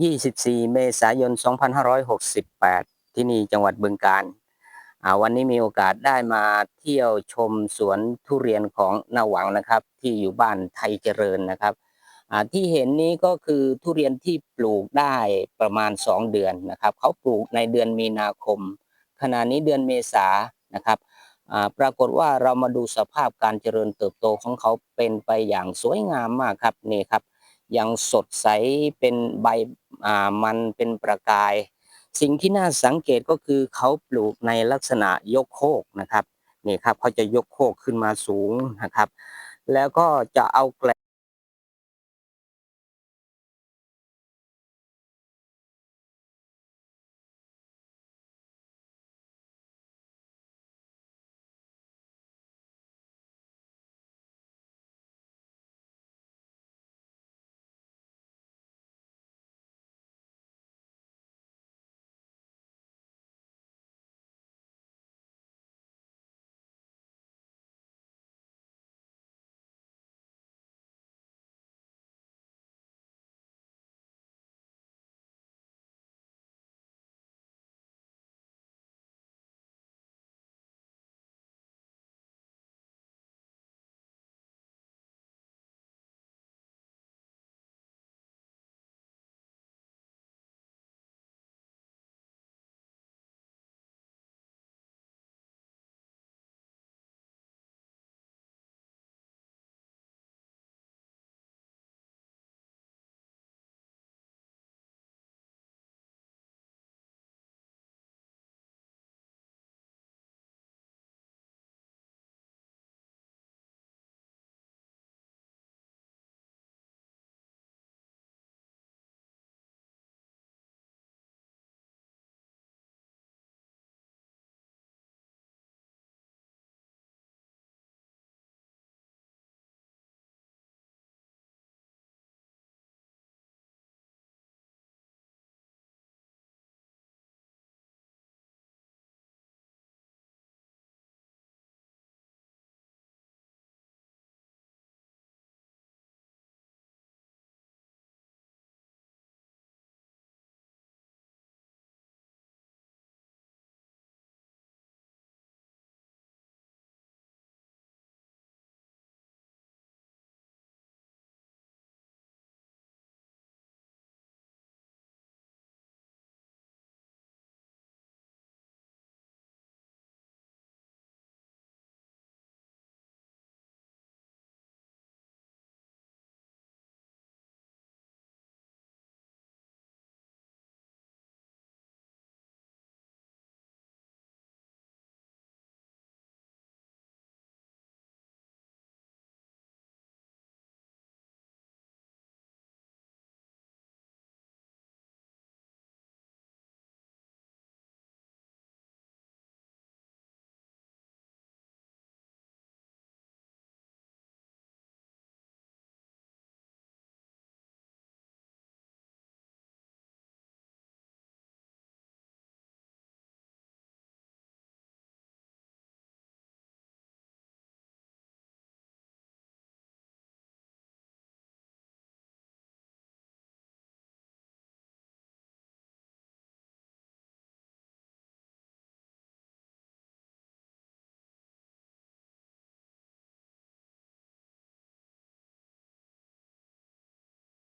24 เมษายน 2568 ที่นี่จังหวัดบึงกาฬวันนี้มีโอกาสได้มาเที่ยวชมสวนทุเรียนของนาหวังนะครับ ที่อยู่บ้านไทยเจริญนะครับที่เห็นนี้ก็คือทุเรียนที่ปลูกได้ประมาณ 2 เดือนนะครับเขาปลูกในเดือนมีนาคม ขณะนี้เดือนเมษานะครับปรากฏว่าเรามาดูสภาพการเจริญเติบโตของเขาเป็นไปอย่างสวยงามมากครับนี่ครับยังสดใสเป็นใบ อ่ามันเป็นประกาย สิ่งที่น่าสังเกตก็คือเขาปลูกในลักษณะยกโคกนะครับนี่ครับเขาจะยกโคกขึ้นมาสูงนะครับ แล้วก็จะเอาแกล